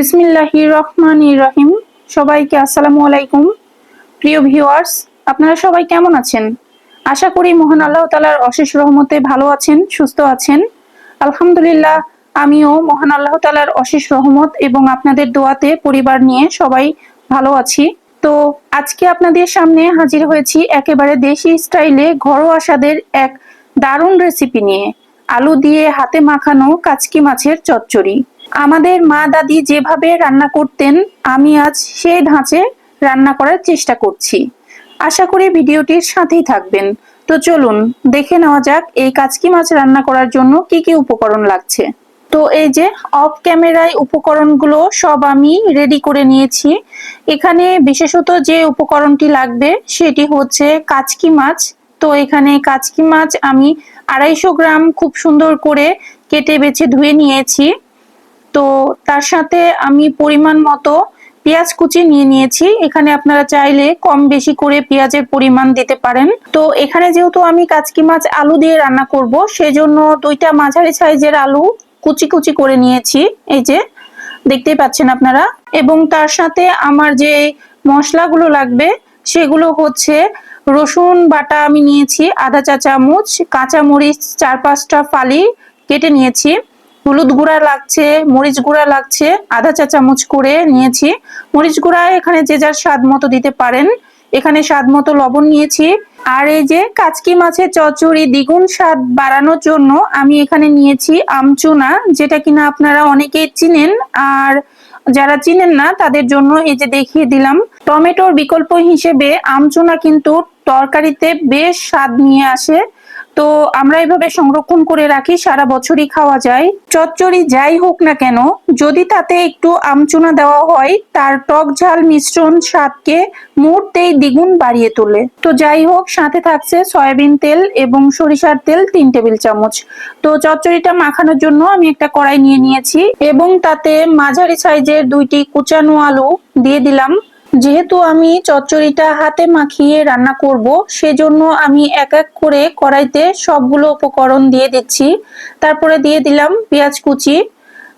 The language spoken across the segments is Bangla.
বিসমিল্লাহির রহমান রহিম। সবাইকে আসসালামু আলাইকুম। প্রিয় ভিউয়ার্স, আপনারা সবাই কেমন আছেন? আশা করি মহান আল্লাহ তালার অশেষ রহমতে ভালো আছেন, সুস্থ আছেন। আলহামদুলিল্লাহ, আমিও মহান আল্লাহ তালার অশেষ রহমত এবং আপনাদের দোয়াতে পরিবার নিয়ে সবাই ভালো আছি। তো আজকে আপনাদের সামনে হাজির হয়েছি একেবারে দেশি স্টাইলে ঘরোয়া স্বাদের এক দারুণ রেসিপি নিয়ে। আলু দিয়ে হাতে মাখানো কাচকি মাছের চচ্চড়ি। আমাদের মা দাদি যেভাবে রান্না করতেন, আমি আজ সেই ধাঁচে রান্না করার চেষ্টা করছি। আশা করি ভিডিওটির সাথেই থাকবেন। তো চলুন, দেখে নেওয়া যাক এই কাচকি মাছ রান্না করার জন্য কি কি উপকরণ লাগছে। তো এই যে অফ ক্যামেরায় উপকরণগুলো সব আমি রেডি করে নিয়েছি। এখানে বিশেষত যে উপকরণটি লাগবে সেটি হচ্ছে কাচকি মাছ। তো এখানে কাচকি মাছ আমি আড়াইশো গ্রাম খুব সুন্দর করে কেটে বেছে ধুয়ে নিয়েছি। তো তার সাথে আমি পরিমাণ মতো পেঁয়াজ কুচি নিয়ে নিয়েছি। এখানে আপনারা চাইলে কম বেশি করে পেঁয়াজের পরিমাণ দিতে পারেন। তো এখানে যেহেতু আমি কাচকি মাছ আলু দিয়ে রান্না করব, সেজন্য দুইটা মাঝারি সাইজের আলু কুচি কুচি করে নিয়েছি। এই যে, দেখতেই পাচ্ছেন আপনারা। এবং তার সাথে আমার যে মশলাগুলো লাগবে, সেগুলো হচ্ছে রসুন বাটা আমি নিয়েছি আধা চা চামচ কাঁচা মরিচ চার পাঁচটা ফালি কেটে নিয়েছি। হলুদ গুঁড়া লাগছে, মরিচ গুঁড়া লাগছে, আধা চা চামচ করে নিয়েছি। মরিচ গুঁড়া এখানে যে যার স্বাদ মতো দিতে পারেন। এখানে স্বাদ মতো লবণ নিয়েছি। আর এই যে কাচকি মাছের চচ্চড়ি দ্বিগুণ স্বাদ বাড়ানোর জন্য আমি এখানে নিয়েছি আমচুনা, যেটা কিনা আপনারা অনেকেই চিনেন। আর যারা চিনেন না, তাদের জন্য এই যে দেখিয়ে দিলাম। টমেটোর বিকল্প হিসেবে আমচুনা কিন্তু তরকারিতে বেশ স্বাদ নিয়ে আসে। তো আমরা এভাবে সংরক্ষণ করে রাখি, সারা বছরই খাওয়া যায়। চচ্চড়ি যাই হোক না কেন, যদি তাতে একটু আমচুনা দেওয়া হয়, তার টক ঝাল মিশ্রণ স্বাদকে মুহূর্তেই দ্বিগুণ বাড়িয়ে তোলে। তো যাই হোক, সাথে থাকছে সয়াবিন তেল এবং সরিষার তেল তিন টেবিল চামচ। তো চচ্চড়িটা মাখানোর জন্য আমি একটা কড়াই নিয়ে নিয়েছি এবং তাতে মাঝারি সাইজের দুইটি কুচানো আলু দিয়ে দিলাম। যেহেতু আমি চচ্চড়িটা হাতে মাখিয়ে রান্না করব, সেজন্য আমি এক এক করে কড়াইতে সবগুলো উপকরণ দিয়ে দিচ্ছি। তারপরে দিয়ে দিলাম পেঁয়াজ কুচি।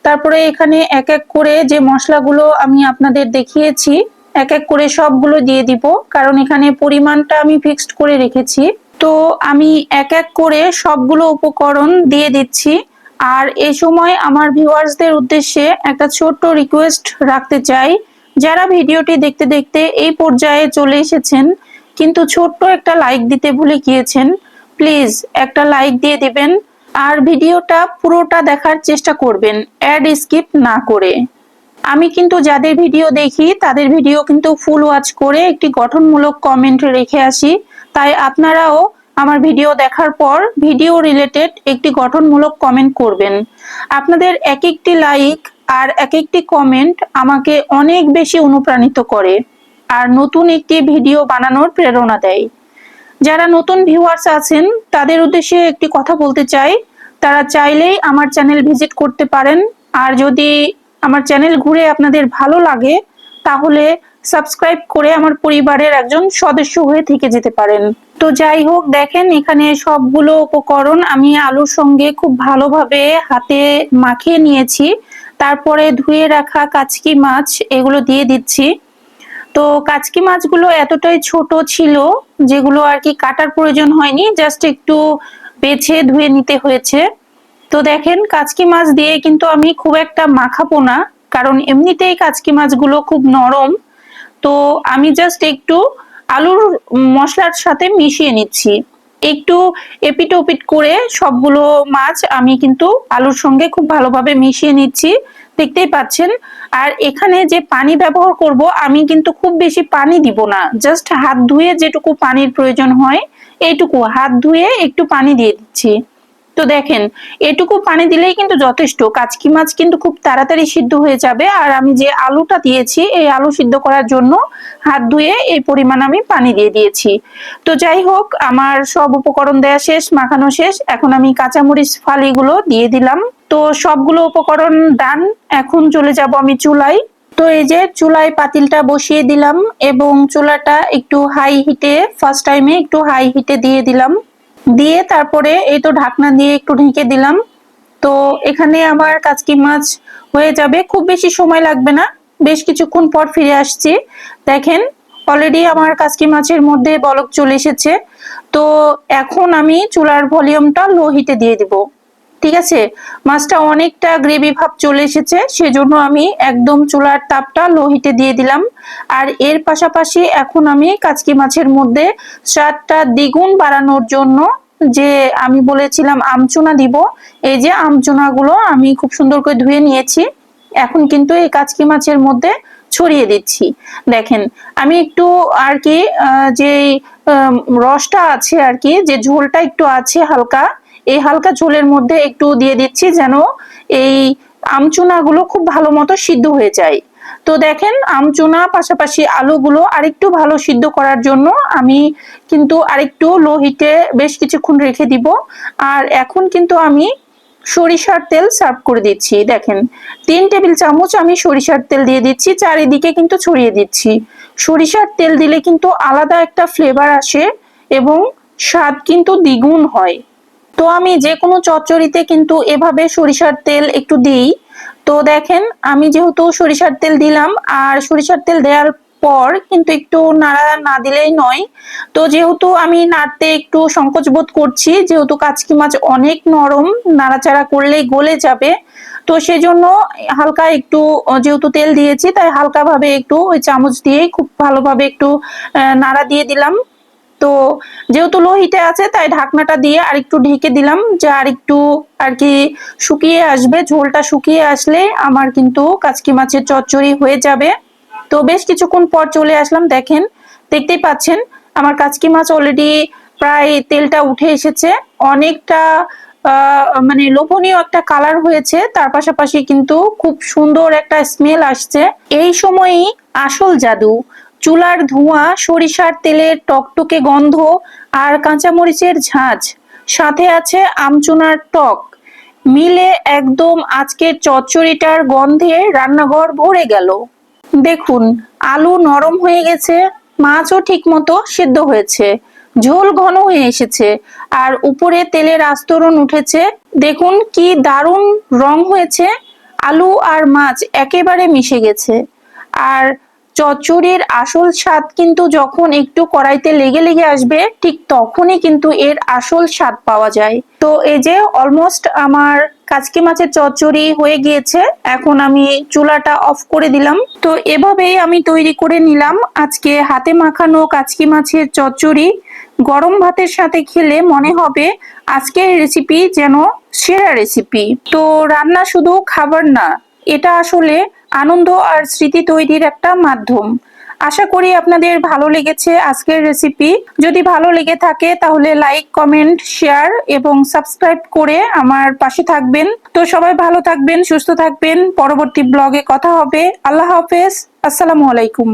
তারপরে এখানে এক এক করে যে মশলাগুলো আমি আপনাদের দেখিয়েছি, এক এক করে সবগুলো দিয়ে দিব, কারণ এখানে পরিমাণটা আমি ফিক্সড করে রেখেছি। তো আমি এক এক করে সবগুলো উপকরণ দিয়ে দিচ্ছি। আর এই সময় আমার ভিউয়ার্সদের উদ্দেশ্যে একটা ছোট্ট রিকোয়েস্ট রাখতে চাই যারা ভিডিওটি দেখতে দেখতে এই পর্যায়ে চলে এসেছেন, কিন্তু ছোট্ট একটা লাইক দিতে ভুলে গিয়েছেন প্লিজ একটা লাইক দিয়ে দিবেন আর ভিডিওটা পুরোটা দেখার চেষ্টা করবেন অ্যাড স্কিপ না করে। আমি কিন্তু যাদের ভিডিও দেখি, তাদের ভিডিও কিন্তু ফুল ওয়াচ করে একটি গঠনমূলক কমেন্ট রেখে আসি। তাই আপনারাও আমার ভিডিও দেখার পর ভিডিও রিলেটেড একটি গঠনমূলক কমেন্ট করবেন। আপনাদের এক একটি লাইক আর এক একটি কমেন্ট আমাকে অনেক বেশি অনুপ্রাণিত করে আর নতুন একটি ভিডিও বানানোর প্রেরণা দেয়। যারা নতুন ভিউয়ার্স আছেন, তাদের উদ্দেশ্যে একটি কথা বলতে চাই। তারা চাইলেই আমার চ্যানেল ভিজিট করতে পারেন। আর যদি আমার চ্যানেল ঘুরে আপনাদের ভালো লাগে, তাহলে সাবস্ক্রাইব করে আমার পরিবারের একজন সদস্য হয়ে থেকে যেতে পারেন। তো যাই হোক, দেখেন এখানে সবগুলো উপকরণ আমি আলুর সঙ্গে খুব ভালোভাবে হাতে মাখিয়ে নিয়েছি। তারপরে ধুয়ে রাখা কাচকি মাছ এগুলো দিয়ে দিচ্ছি। তো কাচকি মাছগুলো এতটাই ছোট ছিল যেগুলো আর কি কাটার প্রয়োজন হয়নি, জাস্ট একটু বেছে ধুয়ে নিতে হয়েছে। তো দেখেন কাচকি মাছ দিয়ে কিন্তু আমি খুব একটা মাখাবো না, কারণ এমনিতেই কাচকি মাছগুলো খুব নরম। তো আমি জাস্ট একটু আলুর মশলার সাথে মিশিয়ে নিচ্ছি। একটু এপিট ওপিট করে সবগুলো মাছ আমি কিন্তু আলুর সঙ্গে খুব ভালোভাবে মিশিয়ে নিচ্ছি। দেখতেই পাচ্ছেন? আর এখানে যে পানি ব্যবহার করব, আমি কিন্তু খুব বেশি পানি দিব না। জাস্ট হাত ধুয়ে যেটুকু পানির প্রয়োজন হয়, এইটুকু। হাত ধুয়ে একটু পানি দিয়ে দিচ্ছি। তো দেখেন, এটুকু পানি দিলেই কিন্তু যথেষ্ট। কাচকি মাছ কিন্তু খুব তাড়াতাড়ি সিদ্ধ হয়ে যাবে। আর আমি যে আলুটা দিয়েছি, এই আলু সিদ্ধ করার জন্য হাত ধুয়ে এই পরিমাণ আমি পানি দিয়ে দিয়েছি। তো যাই হোক, আমার সব উপকরণ দেয়া শেষ, মাখানো শেষ। এখন আমি কাঁচামরিচ, ফালিগুলো দিয়ে দিলাম। তো সবগুলো উপকরণ ডান, এখন চলে যাব আমি চুলাই তো এই যে চুলায় পাতিলটা বসিয়ে দিলাম এবং চুলাটা একটু হাই হিটে ফার্স্ট টাইমে একটু হাই হিটে দিয়ে দিলাম। দিয়ে তারপরে এই তো ঢাকনা দিয়ে একটু ঢেকে দিলাম। তো এখানে আমার কাচকি মাছ হয়ে যাবে। খুব বেশি সময় লাগবে না। বেশ কিছুক্ষণ পর ফিরে আসছি। দেখেন অলরেডি আমার কাজকি মাছের মধ্যে বলক চলে এসেছে। তো এখন আমি চুলার ভলিউমটা লো হিটে দিয়ে দিব। ঠিক আছে? মাছটা অনেকটা গ্রেভি ভাব চলে এসেছে, সেজন্য আমি একদম চুলার তাপটা লো হিটে দিয়ে দিলাম। আর এর পাশাপাশি এখন আমি কাচকি মাছের মধ্যে স্বাদটা দ্বিগুণ বাড়ানোর জন্য যে আমি বলেছিলাম আমচুনা দিব, এই যে আমচুনাগুলো আমি খুব সুন্দর করে ধুয়ে নিয়েছি। এখন কিন্তু এই কাচকি মাছের মধ্যে ছড়িয়ে দিচ্ছি। দেখেন, আমি একটু আর কি যে রসটা আছে আর কি, যে ঝোলটা একটু আছে হালকা এই হালকা ঝোলের মধ্যে একটু দিয়ে দিচ্ছি যেন এই আমচুনাগুলো খুব ভালো মতো সিদ্ধ হয়ে যায়। তো দেখেন, আমচুনা পাশাপাশি আলুগুলো আরেকটু ভালো সিদ্ধ করার জন্য আমি কিন্তু আরেকটু লো হিটে বেশ কিছুক্ষণ রেখে দিব। আর এখন কিন্তু আমি সরিষার তেল সার্ভ করে দিচ্ছি। দেখেন, তিন টেবিল চামচ আমি সরিষার তেল দিয়ে দিচ্ছি, চারিদিকে কিন্তু ছড়িয়ে দিচ্ছি। সরিষার তেল দিলে কিন্তু আলাদা একটা ফ্লেভার আসে এবং স্বাদ কিন্তু দ্বিগুণ হয়। তো আমি যে কোনো চচ্চড়িতে কিন্তু এভাবে সরিষার তেল একটু দিই। তো দেখেন, আমি যেহেতু সরিষার তেল দিলাম, আর সরিষার তেল দেওয়ার পর কিন্তু একটু নাড়া না দিলেই নয়। তো যেহেতু আমি নাড়তে একটু সংকোচ বোধ করছি, যেহেতু কাচকি মাছ অনেক নরম, নাড়াচাড়া করলেই গলে যাবে। তো সেজন্য হালকা একটু যেহেতু তেল দিয়েছি, তাই হালকা ভাবে একটু ওই চামচ দিয়ে খুব ভালোভাবে একটু নাড়া দিয়ে দিলাম। তো যেহেতু লো হিটে আছে, তাই ঢাকনাটা দিয়ে আরেকটু ঢেকে দিলাম যে আরেকটু আর কি শুকিয়ে আসবে। ঝোলটা শুকিয়ে আসলে আমার কিন্তু কাচকি মাছের চচ্চড়ি হয়ে যাবে। তো বেশ কিছুক্ষণ পর চলে আসলাম, দেখেন, দেখতেই পাচ্ছেন, আমার কাচকি মাছ অলরেডি প্রায় তেলটা উঠে এসেছে। অনেকটা মানে লোভনীয় একটা কালার হয়েছে, তার পাশাপাশি কিন্তু খুব সুন্দর একটা স্মেল আসছে। এই সময়ই আসল জাদু। চুলার ধোঁয়া, সরিষার তেলের টকটকে গন্ধ আর কাঁচামরিচের ঝাঁঝ সাথে আছে আমচুনার টক। মিলে একদম আজকের চচ্চড়িটার গন্ধে রান্নাঘর ভরে গেল। দেখুন, আলু নরম হয়ে গেছে, মাছও ঠিক মতো সেদ্ধ হয়েছে। ঝোল ঘন হয়ে এসেছে, আর উপরে তেলের আস্তরণ উঠেছে। দেখুন কি দারুণ রং হয়েছে। আলু আর মাছ একেবারে মিশে গেছে। আর চচ্চড়ির আসল স্বাদ কিন্তু যখন একটু কড়াইতে লেগে লেগে আসবে, ঠিক তখনই কিন্তু এর আসল স্বাদ পাওয়া যায়। তো এই যে অলমোস্ট আমার কাচকি মাছের চচ্চড়ি হয়ে গিয়েছে, এখন আমি চুলাটা অফ করে দিলাম। তো এভাবেই আমি তৈরি করে নিলাম আজকে হাতে মাখানো কাচকি মাছের চচ্চড়ি গরম ভাতের সাথে খেলে মনে হবে আজকের রেসিপি যেন সেরা রেসিপি তো রান্না শুধু খাবার না, এটা আসলে আনন্দ আর স্মৃতি তৈরির একটা মাধ্যম। আশা করি আপনাদের ভালো লেগেছে আজকের রেসিপি যদি ভালো লেগে থাকে তাহলে লাইক কমেন্ট শেয়ার এবং সাবস্ক্রাইব করে আমার পাশে থাকবেন। তো সবাই ভালো থাকবেন, সুস্থ থাকবেন। পরবর্তী ব্লগে কথা হবে। আল্লাহ হাফেজ। আসসালামু আলাইকুম।